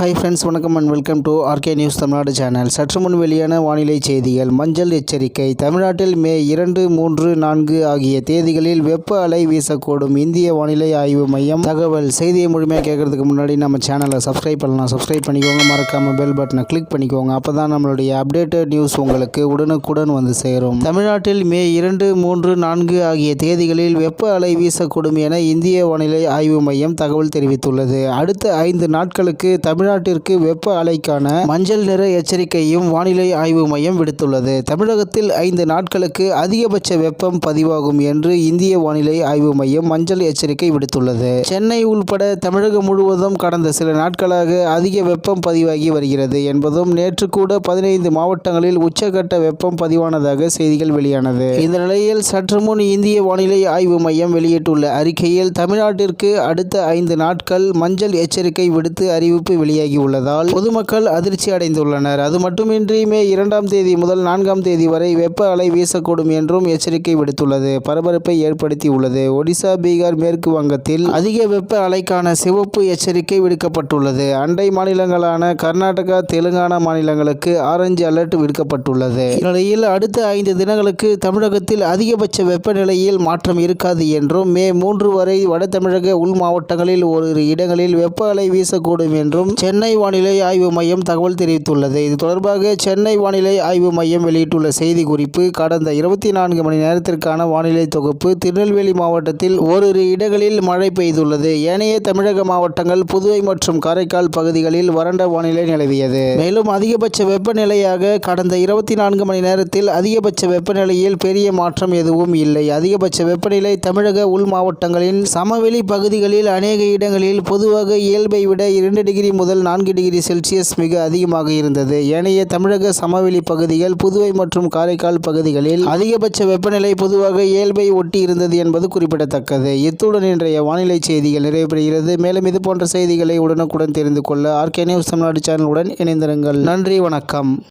Hi friends வணக்கம் and welcome to RK news Tamil Nadu channel சற்று முன் வெளியான வானிலை செய்திகள். மஞ்சள் எச்சரிக்கை. தமிழ்நாட்டில் மே இரண்டு மூன்று நான்கு ஆகிய தேதிகளில் வெப்ப அலை வீசக்கூடும். இந்திய வானிலை ஆய்வு மையம் தகவல். செய்தியை முழுமையாக கேட்கறதுக்கு முன்னாடி நம்ம சேனலை சப்ஸ்கிரைப் பண்ணலாம். சப்ஸ்கிரைப் பண்ணிக்கோங்க. மறக்காம பெல் பட்டனை கிளிக் பண்ணிக்கோங்க. அப்போ தான் நம்மளுடைய அப்டேட்டட் நியூஸ் உங்களுக்கு உடனுக்குடன் வந்து சேரும். தமிழ்நாட்டில் மே இரண்டு மூன்று நான்கு ஆகிய தேதிகளில் வெப்ப அலை வீசக்கூடும் என இந்திய வானிலை ஆய்வு மையம் தகவல் தெரிவித்துள்ளது. அடுத்த ஐந்து நாட்களுக்கு தமிழ் தமிழ்நாட்டிற்கு வெப்ப அலைக்கான மஞ்சள் நிற எச்சரிக்கையும் வானிலை ஆய்வு மையம் விடுத்துள்ளது. தமிழகத்தில் ஐந்து நாட்களுக்கு அதிகபட்ச வெப்பம் பதிவாகும் என்று இந்திய வானிலை ஆய்வு மையம் மஞ்சள் எச்சரிக்கை விடுத்துள்ளது. சென்னை உள்பட தமிழகம் முழுவதும் கடந்த சில நாட்களாக அதிக வெப்பம் பதிவாகி வருகிறது என்பதும் நேற்று கூட பதினைந்து மாவட்டங்களில் உச்சகட்ட வெப்பம் பதிவானதாக செய்திகள் வெளியானது. இந்த நிலையில் சற்று முன் இந்திய வானிலை ஆய்வு மையம் வெளியிட்டுள்ள அறிக்கையில் தமிழ்நாட்டிற்கு அடுத்த ஐந்து நாட்கள் மஞ்சள் எச்சரிக்கை விடுத்து அறிவிப்பு வெளியாகியுள்ளதால் பொதுமக்கள் அதிர்ச்சி அடைந்துள்ளனர். அது மட்டுமின்றி மே இரண்டாம் தேதி முதல் நான்காம் தேதி வரை வெப்ப அலை வீசக்கூடும் என்றும் எச்சரிக்கை விடுத்துள்ளது. பரபரப்பை ஏற்படுத்தியுள்ளது. ஒடிசா பீகார் மேற்கு வங்கத்தில் அதிக வெப்ப அலைக்கான சிவப்பு எச்சரிக்கை விடுக்கப்பட்டுள்ளது. அண்டை மாநிலங்களான கர்நாடகா தெலுங்கானா மாநிலங்களுக்கு ஆரஞ்சு அலர்ட் விடுக்கப்பட்டுள்ளது. இந்நிலையில் அடுத்த ஐந்து தினங்களுக்கு தமிழகத்தில் அதிகபட்ச வெப்பநிலையில் மாற்றம் இருக்காது என்றும் மே மூன்று வரை வட தமிழக உள் மாவட்டங்களில் ஓரிரு இடங்களில் வெப்ப அலை வீசக்கூடும் என்றும் சென்னை வானிலை ஆய்வு மையம் தகவல் தெரிவித்துள்ளது. இது தொடர்பாக சென்னை வானிலை ஆய்வு மையம் வெளியிட்டுள்ள செய்தி குறிப்பு கடந்த இருபத்தி நான்கு மணி நேரத்திற்கான வானிலை தொகுப்பு திருநெல்வேலி மாவட்டத்தில் ஓரிரு இடங்களில் மழை பெய்துள்ளது. ஏனைய தமிழக மாவட்டங்கள் புதுவை மற்றும் காரைக்கால் பகுதிகளில் வறண்ட வானிலை நிலவியது. மேலும் அதிகபட்ச வெப்பநிலையாக கடந்த இருபத்தி நான்கு மணி நேரத்தில் அதிகபட்ச வெப்பநிலையில் பெரிய மாற்றம் எதுவும் இல்லை. அதிகபட்ச வெப்பநிலை தமிழக உள் மாவட்டங்களின் சமவெளி பகுதிகளில் அநேக இடங்களில் பொதுவாக இயல்பை விட இரண்டு டிகிரி முதல் முதல் நான்கு டிகிரி செல்சியஸ் மிக அதிகமாக இருந்தது. ஏனைய தமிழக சமவெளி பகுதிகள் புதுவை மற்றும் காரைக்கால் பகுதிகளில் அதிகபட்ச வெப்பநிலை பொதுவாக இயல்பை ஒட்டி இருந்தது என்பது குறிப்பிடத்தக்கது. இத்துடன் இன்றைய வானிலை செய்திகள் நிறைவு பெறுகிறது மேலும் இது போன்ற செய்திகளை உடனுக்குடன் தெரிந்து கொள்ள ஆர்கே நியூஸ் தமிழ்நாடு சேனலுடன் இணைந்திருங்கள். நன்றி வணக்கம்.